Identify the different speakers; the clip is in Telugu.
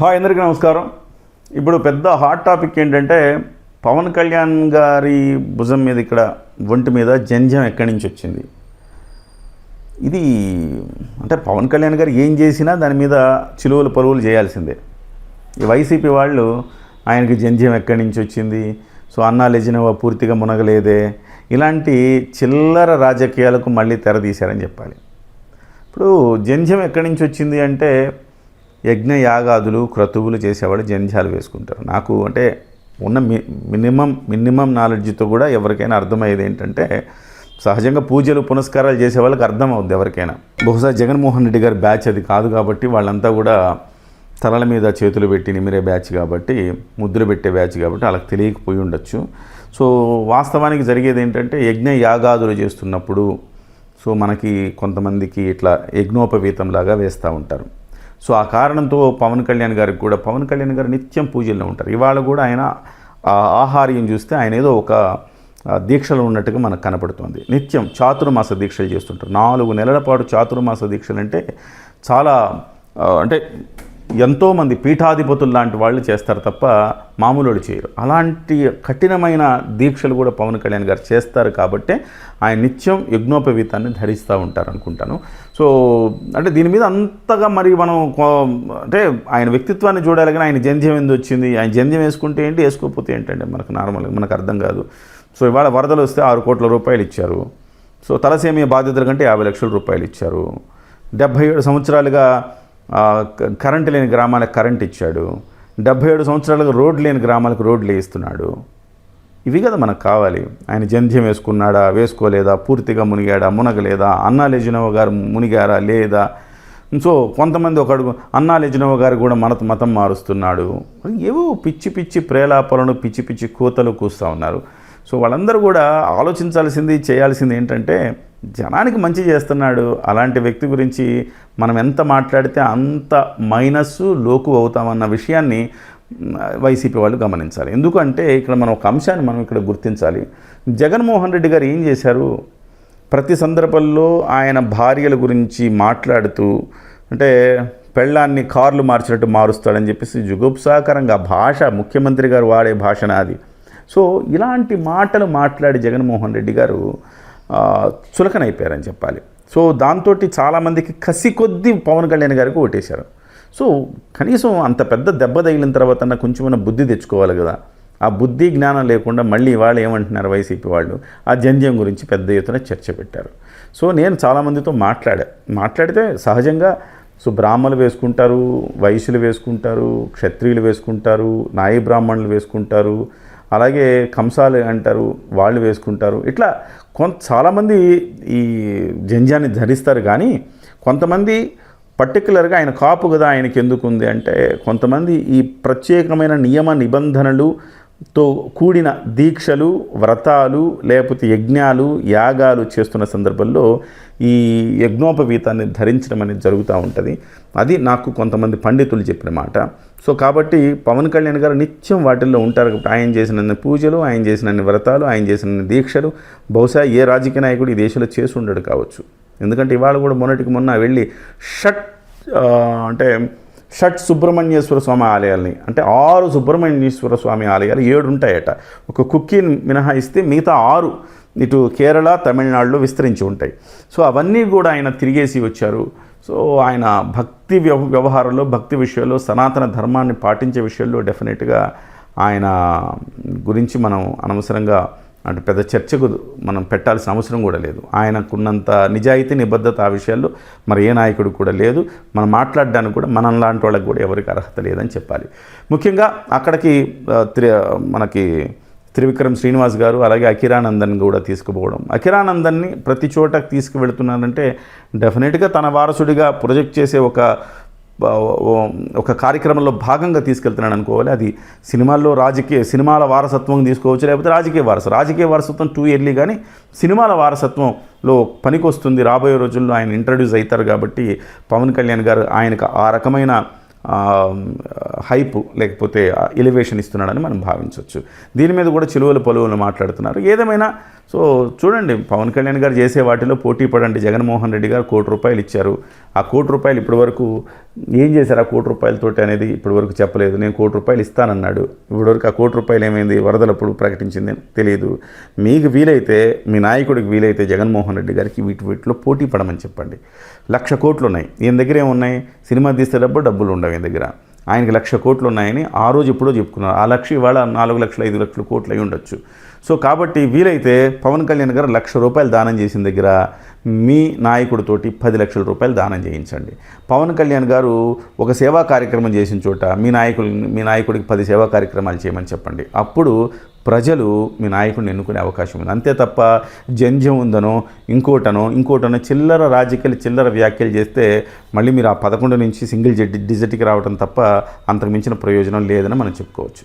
Speaker 1: హాయ్ అందరికీ నమస్కారం. ఇప్పుడు పెద్ద హాట్ టాపిక్ ఏంటంటే పవన్ కళ్యాణ్ గారి భుజం మీద ఇక్కడ ఒంటి మీద జంజం ఎక్కడి నుంచి వచ్చింది? ఇది అంటే పవన్ కళ్యాణ్ గారు ఏం చేసినా దాని మీద చిలువలు పలువులు చేయాల్సిందే. ఈ వైసీపీ వాళ్ళు ఆయనకి జంజం ఎక్కడి నుంచి వచ్చింది? సో అన్నా లెజినవా పూర్తిగా మునగలేదే? ఇలాంటి చిల్లర రాజకీయాలకు మళ్ళీ తెరదీశారని చెప్పాలి. ఇప్పుడు జంజం ఎక్కడి నుంచి వచ్చింది అంటే యజ్ఞ యాగాదులు క్రతువులు చేసేవాడు జంధ్యాలు వేసుకుంటారు. నాకు అంటే ఉన్న మి మినిమం మినిమం నాలెడ్జ్తో కూడా ఎవరికైనా అర్థమయ్యేది ఏంటంటే సహజంగా పూజలు పునస్కారాలు చేసే వాళ్ళకి అర్థం అవుద్ది ఎవరికైనా. బహుశా జగన్మోహన్ రెడ్డి గారి బ్యాచ్ అది కాదు కాబట్టి వాళ్ళంతా కూడా తలల మీద చేతులు పెట్టి నిమిరే బ్యాచ్ కాబట్టి ముద్దులు పెట్టే బ్యాచ్ కాబట్టి వాళ్ళకి తెలియకపోయి ఉండొచ్చు. సో వాస్తవానికి జరిగేది ఏంటంటే యజ్ఞ యాగాదులు చేస్తున్నప్పుడు సో మనకి కొంతమందికి ఇట్లా యజ్ఞోపవీతంలాగా వేస్తూ ఉంటారు. సో ఆ కారణంతో పవన్ కళ్యాణ్ గారికి కూడా పవన్ కళ్యాణ్ గారు నిత్యం పూజల్లో ఉంటారు. ఇవాళ కూడా ఆయన ఆహార్యం చూస్తే ఆయన ఏదో ఒక దీక్షలు దీక్షలో ఉన్నట్టుగా మనకు కనపడుతుంది. నిత్యం చాతుర్మాస దీక్షలు చేస్తుంటారు. నాలుగు నెలల పాటు చాతుర్మాస దీక్షలు అంటే చాలా అంటే ఎంతోమంది పీఠాధిపతులు లాంటి వాళ్ళు చేస్తారు తప్ప మామూలు చేయరు. అలాంటి కఠినమైన దీక్షలు కూడా పవన్ కళ్యాణ్ గారు చేస్తారు కాబట్టి ఆయన నిత్యం యజ్ఞోపవీతాన్ని ధరిస్తూ ఉంటారు అనుకుంటాను. సో అంటే దీని మీద అంతగా మరి మనం అంటే ఆయన వ్యక్తిత్వాన్ని చూడాలి కానీ ఆయన జంధ్యం ఎందు వచ్చింది? ఆయన జంధ్యం వేసుకుంటే ఏంటి? వేసుకోకపోతే ఏంటంటే మనకు నార్మల్గా మనకు అర్థం కాదు. సో ఇవాళ వరదలు వస్తే ఆరు కోట్ల రూపాయలు ఇచ్చారు. సో తలసేమియా బాధ్యతల కంటే యాభై లక్షల రూపాయలు ఇచ్చారు. డెబ్భై ఏడు సంవత్సరాలుగా కరెంటు లేని గ్రామాలకు కరెంట్ ఇచ్చాడు. డెబ్భై ఏడు సంవత్సరాలుగా రోడ్లు లేని గ్రామాలకు రోడ్లు వేస్తున్నాడు ఇవి కదా మనకు కావాలి. ఆయన జంధ్యం వేసుకున్నాడా వేసుకోలేదా పూర్తిగా మునిగాడా మునగలేదా అన్నా లెజినవ గారు మునిగారా లేదా? సో కొంతమంది ఒక అడుగు అన్నా లెజినవ గారు కూడా మన మతం మారుస్తున్నాడు. ఏవో పిచ్చి పిచ్చి ప్రేలాపలను పిచ్చి పిచ్చి కూతలు కూస్తూ ఉన్నారు. సో వాళ్ళందరూ కూడా ఆలోచించాల్సింది చేయాల్సింది ఏంటంటే జనానికి మంచి చేస్తున్నాడు. అలాంటి వ్యక్తి గురించి మనం ఎంత మాట్లాడితే అంత మైనస్ లోకు అవుతామన్న విషయాన్ని వైసీపీ వాళ్ళు గమనించాలి. ఎందుకంటే ఇక్కడ మనం ఒక అంశాన్ని మనం ఇక్కడ గుర్తించాలి. జగన్మోహన్ రెడ్డి గారు ఏం చేశారు? ప్రతి సందర్భంలో ఆయన భార్యల గురించి మాట్లాడుతూ అంటే పెళ్ళాన్ని కార్లు మార్చినట్టు మారుస్తాడని చెప్పేసి జుగుప్సాకరంగా భాష ముఖ్యమంత్రి గారు వాడే భాషన అది సో ఇలాంటి మాటలు మాట్లాడి జగన్మోహన్ రెడ్డి గారు చులకనైపోయారని చెప్పాలి. సో దాంతో చాలామందికి కసి కొద్దీ పవన్ కళ్యాణ్ గారికి ఓటేశారు. సో కనీసం అంత పెద్ద దెబ్బ తగిలిన తర్వాత కొంచెమైనా బుద్ధి తెచ్చుకోవాలి కదా. ఆ బుద్ధి జ్ఞానం లేకుండా మళ్ళీ వాళ్ళు ఏమంటున్నారు వైసీపీ వాళ్ళు? ఆ జంజ్యం గురించి పెద్ద ఎత్తున చర్చ పెట్టారు. సో నేను చాలామందితో మాట్లాడా మాట్లాడితే సహజంగా సో బ్రాహ్మణులు వేసుకుంటారు వైశ్యులు వేసుకుంటారు క్షత్రియులు వేసుకుంటారు నాయి బ్రాహ్మణులు వేసుకుంటారు అలాగే కంసాలు అంటారు వాళ్ళు వేసుకుంటారు. ఇట్లా కొంత చాలామంది ఈ జంజాన్ని ధరిస్తారు కానీ కొంతమంది పర్టికులర్గా ఆయన కాపు కదా ఆయనకి ఎందుకు ఉంది అంటే కొంతమంది ఈ ప్రత్యేకమైన నియమ నిబంధనలు తో కూడిన దీక్షలు వ్రతాలు లేకపోతే యజ్ఞాలు యాగాలు చేస్తున్న సందర్భంలో ఈ యజ్ఞోపవీతాన్ని ధరించడం అనేది జరుగుతూ ఉంటుంది. అది నాకు కొంతమంది పండితులు చెప్పిన మాట. సో కాబట్టి పవన్ కళ్యాణ్ గారు నిత్యం వాటిల్లో ఉంటారు కాబట్టి ఆయన చేసిన పూజలు ఆయన చేసినన్ని వ్రతాలు ఆయన చేసిన దీక్షలు బహుశా ఏ రాజకీయ నాయకుడు ఈ దేశంలో చేసి ఉండడు కావచ్చు. ఎందుకంటే ఇవాళ కూడా మొన్నటికి మొన్న వెళ్ళి షట్ అంటే షట్ సుబ్రహ్మణ్యేశ్వర స్వామి ఆలయాల్ని. అంటే ఆరు సుబ్రహ్మణ్యేశ్వర స్వామి ఆలయాలు ఏడు ఉంటాయట ఒక కుక్కీని మినహాయిస్తే మిగతా ఆరు ఇటు కేరళ తమిళనాడులో విస్తరించి ఉంటాయి. సో అవన్నీ కూడా ఆయన తిరిగేసి వచ్చారు. సో ఆయన భక్తి వ్యవ వ్యవహారంలో భక్తి విషయంలో సనాతన ధర్మాన్ని పాటించే విషయంలో డెఫినెట్గా ఆయన గురించి మనం అనవసరంగా అంటే పెద్ద చర్చకు మనం పెట్టాల్సిన అవసరం కూడా లేదు. ఆయనకున్నంత నిజాయితీ నిబద్ధత ఆ విషయాల్లో మరి ఏ నాయకుడు కూడా లేదు. మనం మాట్లాడడానికి కూడా మనం లాంటి వాళ్ళకి కూడా ఎవరికి అర్హత లేదని చెప్పాలి. ముఖ్యంగా అక్కడికి త్రి మనకి త్రివిక్రమ్ శ్రీనివాస్ గారు అలాగే అఖిరానందన్ కూడా తీసుకుపోవడం. అఖిరానందన్ని ప్రతి చోట తీసుకువెళుతున్నారంటే డెఫినెట్గా తన వారసుడిగా ప్రొజెక్ట్ చేసే ఒక ఒక కార్యక్రమంలో భాగంగా తీసుకెళ్తున్నాడు అనుకోవాలి. అది సినిమాల్లో రాజకీయ సినిమాల వారసత్వం తీసుకోవచ్చు లేకపోతే రాజకీయ వారసత్వం. రాజకీయ వారసత్వం టూ ఇయర్లీ కానీ సినిమాల వారసత్వంలో పనికొస్తుంది. రాబోయే రోజుల్లో ఆయన ఇంట్రడ్యూస్ అవుతారు కాబట్టి పవన్ కళ్యాణ్ గారు ఆయనకు ఆ రకమైన హైప్ లేకపోతే ఎలివేషన్ ఇస్తున్నాడని మనం భావించవచ్చు. దీని మీద కూడా చిలువలు పలువులు మాట్లాడుతున్నారు. ఏదేమైనా సో చూడండి పవన్ కళ్యాణ్ గారు చేసే వాటిలో పోటీ పడండి. జగన్మోహన్ రెడ్డి గారు కోటి రూపాయలు ఇచ్చారు. ఆ కోటి రూపాయలు ఇప్పటి వరకు ఏం చేశారు? ఆ కోటి రూపాయలతోటి అనేది ఇప్పటి వరకు చెప్పలేదు. నేను కోటి రూపాయలు ఇస్తానన్నాడు. ఇప్పటివరకు ఆ కోటి రూపాయలు ఏమైంది? వరదలప్పుడు ప్రకటించింది తెలియదు. మీకు వీలైతే మీ నాయకుడికి వీలైతే జగన్మోహన్ రెడ్డి గారికి వీటి వీటిలో పోటీ పడమని చెప్పండి. లక్ష కోట్లు ఉన్నాయి. ఈయన దగ్గర ఏమున్నాయి? సినిమా తీసే డబ్బు డబ్బులు ఉండవు ఈయన దగ్గర. ఆయనకి లక్ష కోట్లు ఉన్నాయని ఆ రోజు ఎప్పుడో చెప్పుకున్నారు. ఆ లక్ష ఇవాళ నాలుగు లక్షల ఐదు లక్షల కోట్లు అయి ఉండొచ్చు. సో కాబట్టి వీలైతే పవన్ కళ్యాణ్ గారు లక్ష రూపాయలు దానం చేసిన దగ్గర మీ నాయకుడితోటి పది లక్షల రూపాయలు దానం చేయించండి. పవన్ కళ్యాణ్ గారు ఒక సేవా కార్యక్రమం చేసిన చోట మీ నాయకుడు మీ నాయకుడికి పది సేవా కార్యక్రమాలు చేయమని చెప్పండి. అప్పుడు ప్రజలు మీ నాయకుడిని ఎన్నుకునే అవకాశం ఉంది. అంతే తప్ప జంజం ఉందనో ఇంకోటనో ఇంకోటనో చిల్లర రాజకీయాలు చిల్లర వ్యాఖ్యలు చేస్తే మళ్ళీ మీరు ఆ పదకొండు నుంచి సింగిల్ డిజిట్కి రావడం తప్ప అంతకు మించిన ప్రయోజనం లేదని మనం చెప్పుకోవచ్చు.